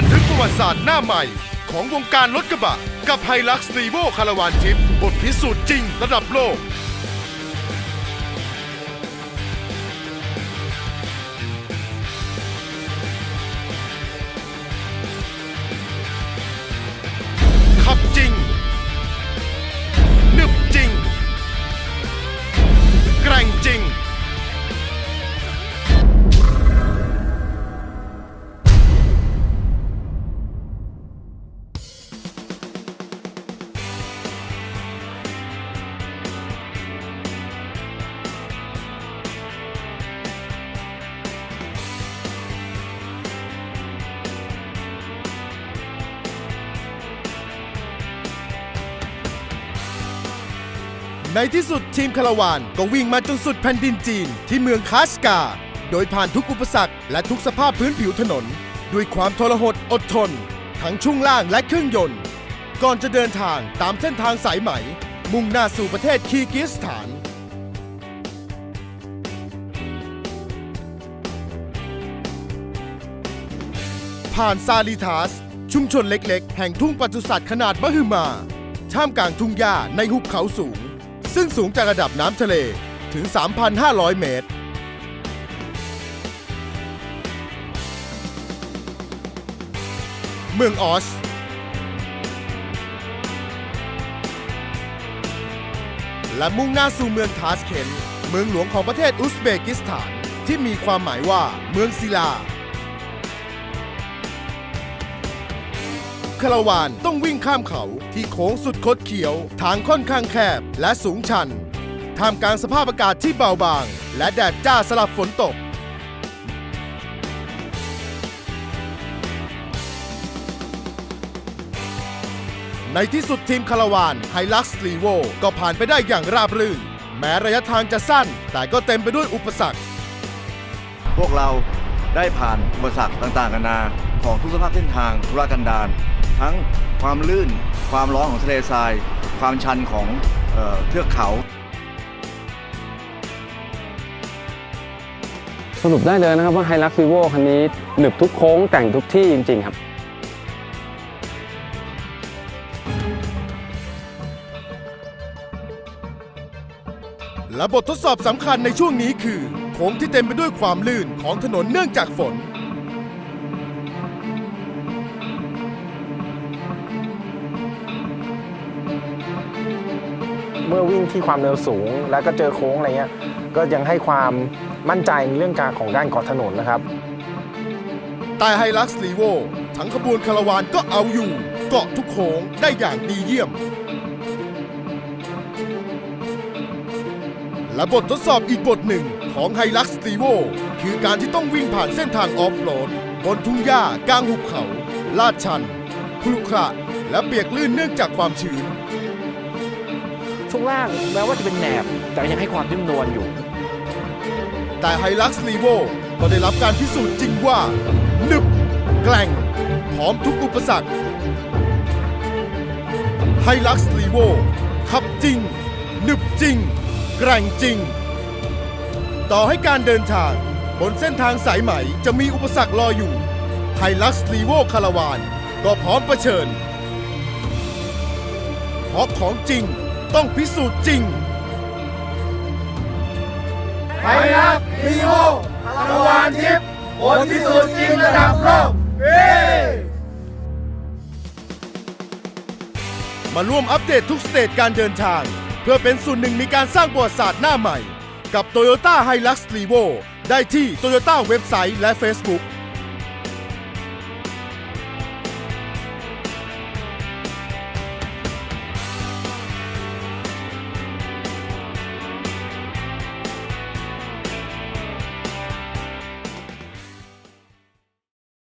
บันทึกประวัติศาสตร์หน้าใหม่ ของวงการรถกระบะ กับไฮลักซ์ลีโวคาราวานทิปบทพิสูจน์จริงระดับโลก ในที่สุดทีมคาราวานก็วิ่งมาจนสุดแผ่นดินจีนที่เมืองคาสกา โดยผ่านทุกอุปสรรคและทุกสภาพพื้นผิวถนน ด้วยความทรหดอดทน ทั้งช่วงล่างและเครื่องยนต์ ก่อนจะเดินทางตามเส้นทางสายไหม มุ่งหน้าสู่ประเทศคีร์กิสถานผ่านซาลิทัสชุมชนเล็กๆ แห่งทุ่งปศุสัตว์ขนาดมหึมา ท่ามกลางทุ่งหญ้าในหุบเขาสูง ซึ่งสูงจากระดับน้ำทะเลถึง 3,500 เมตร เมืองออชและมุ่งหน้าสู่เมืองทาสเคนเมืองหลวงของประเทศอุซเบกิสถาน ที่มีความหมายว่าเมืองศิลา คาราวานต้องวิ่งข้ามเขาที่โค้งสุดคดเขียว ทางค่อนข้างแคบและสูงชันท่ามกลางสภาพอากาศที่เบาบาง และแดดจ้าสลับฝนตก ในที่สุดทีมคาราวานไฮลักซ์ลีโวก็ผ่านไปได้อย่างราบรื่น แม้ระยะทางจะสั้น แต่ก็เต็มไปด้วยอุปสรรค พวกเราได้ผ่านอุปสรรคต่างๆกันานาของทุกสภาพเส้นทางธุรกันดาร ทั้งความลื่น ความร้อนของทะเลทราย ความชันของเออเทือกเขา สรุปได้เลยนะครับว่าไฮลักซ์ v ีโวคันนี้หนึบทุกโค้งแต่งทุกที่จริง ๆ ครับและบททดสอบสำคัญในช่วงนี้คือโค้งที่เต็มไปด้วยความลื่นของถนนเนื่องจากฝน เมื่อวิ่งที่ความเร็วสูง แล้วก็เจอโค้งอะไรเงี้ยก็ยังให้ความมั่นใจในเรื่องการของการเกาะถนนนะครับแต่ไฮลักซ์ลีโวทั้งขบวนคาราวานก็เอาอยู่ เกาะทุกโค้งได้อย่างดีเยี่ยม และบททดสอบอีกบทหนึ่งของไฮลักซ์ลีโวคือการที่ต้องวิ่งผ่านเส้นทางออฟโรด บนทุ่งหญ้ากลางหุบเขา ลาดชันครุขระและเปียกลื่นเนื่องจากความชื้น ช่วงล่างแม้ว่าจะเป็นแหนบ แต่ยังให้ความนิ่มนวลอยู่ แต่ไฮลักซ์ลีโวก็ได้รับการพิสูจน์จริงว่าหนึบแกล่งพร้อมทุกอุปสรรคไฮลักซ์ลีโวขับจริง หนึบจริง แกร่งจริง ต่อให้การเดินทาง บนเส้นทางสายไหมจะมีอุปสรรครออยู่ไฮลักซ์ลีโวคาราวานก็พร้อมเผชิญเพราะของจริง ต้องพิสูจน์จริงมาร่วมอัปเดตทุกสเตจการเดินทาง เพื่อเป็นส่วนหนึ่งในการสร้างประวัติศาสตร์หน้าใหม่ กับ Toyota Hilux Revo ได้ที่ Toyota เว็บไซต์และ Facebook